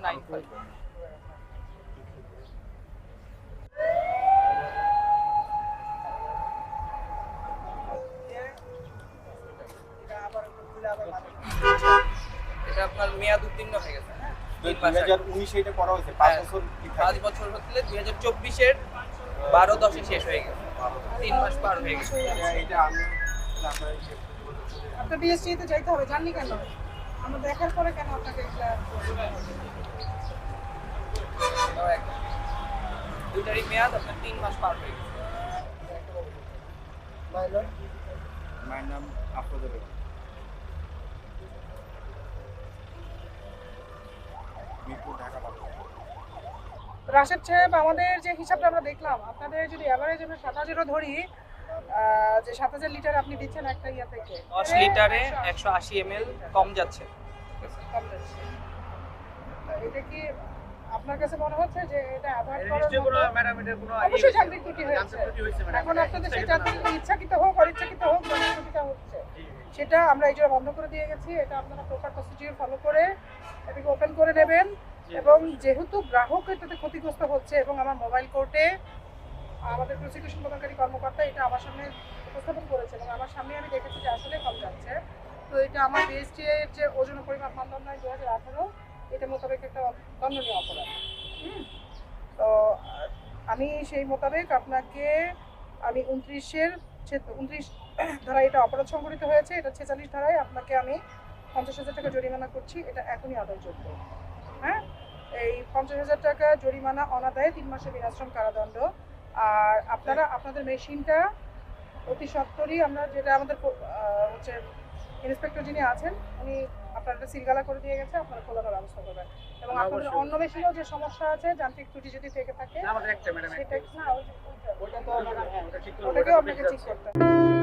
Nine five এটা আপনার মেয়াদ উত্তীর্ণ হয়ে গেছে হ্যাঁ? এটা করা হয়েছে হ্যাঁ, বছর পাঁচ বছর হচ্ছে দুই হাজার চব্বিশের বারো দশে শেষ হয়ে গেছে। তিন মাস পার হয়ে গেছে। আপনার এই যে- তে যাইতে হবে জাননি কেন? আমরা দেখার পরে কেন আপনাকে দুইটারই মেয়াদ আপনার তিন মাস পার হয়ে গেছে। মায়ের নাম আফরোজা বেগম মিরপুর ঢাকা রাশেদ সাহেব আমাদের যে হিসাবটা আমরা দেখলাম আপনাদের যদি অ্যাভারেজ আমরা সাত হাজারও ধরি যে সাত হাজার লিটার আপনি দিচ্ছেন একটা ইয়া থেকে। দশ লিটারে একশো আশি এম কম যাচ্ছে। কম যাচ্ছে। এটা কি আপনার কাছে মনে হচ্ছে যে এটা অ্যাভয়েড করার কোনো ম্যাডাম এটার কোনো অবশ্যই যান্ত্রিক ত্রুটি হয়েছে। এখন আপনাদের সেটা ইচ্ছাকৃত হোক অনিচ্ছাকৃত হোক ত্রুটিটা হচ্ছে। সেটা আমরা এই জন্য বন্ধ করে দিয়ে গেছি এটা আপনারা প্রপার প্রসিডিউর ফলো করে এটাকে ওপেন করে নেবেন। এবং যেহেতু গ্রাহক এটাতে ক্ষতিগ্রস্ত হচ্ছে এবং আমার মোবাইল কোর্টে আমাদের প্রসিকিউশন প্রদানকারী কর্মকর্তা এটা আমার সামনে উপস্থাপন করেছে এবং আমার সামনে আমি দেখেছি যে আসলে কম যাচ্ছে। তো এটা আমার বিএসটি এর যে ওজন পরিমাপ মানদণ্ড দু হাজার আঠারো, এটা মোতাবেক একটা দণ্ডনীয় অপরাধ? তো, আমি সেই মোতাবেক আপনাকে, আমি উনত্রিশের উনত্রিশ ধারায় এটা অপরাধ সংঘটিত হয়েছে, এটা ছেচল্লিশ ধারায় আপনাকে আমি পঞ্চাশ হাজার টাকা জরিমানা করছি, এটা এখনই আদায়যোগ্য। হ্যাঁ? এই পঞ্চাশ হাজার টাকা জরিমানা অনাদায়ে তিন মাসের বিনাশ্রম কারাদণ্ড। আর আপনারা আপনাদের মেশিনটা অতি সত্তরই আমরা যেটা আমাদের হচ্ছে ইন্সপেক্টর যিনি আছেন উনি আপনারা সিলগালা করে দিয়ে গেছে আপনারা খোলানোর ব্যবস্থা করবেন। এবং আপনাদের অন্য মেশিনেও যে সমস্যা আছে যান্ত্রিক ত্রুটি যদি থেকে থাকে আমাদের একটা ম্যাডাম সেটা না ওটা তো ম্যাডাম হ্যাঁ ওটা ঠিক করে ওটাকেও আপনাকে ঠিক করতে হবে।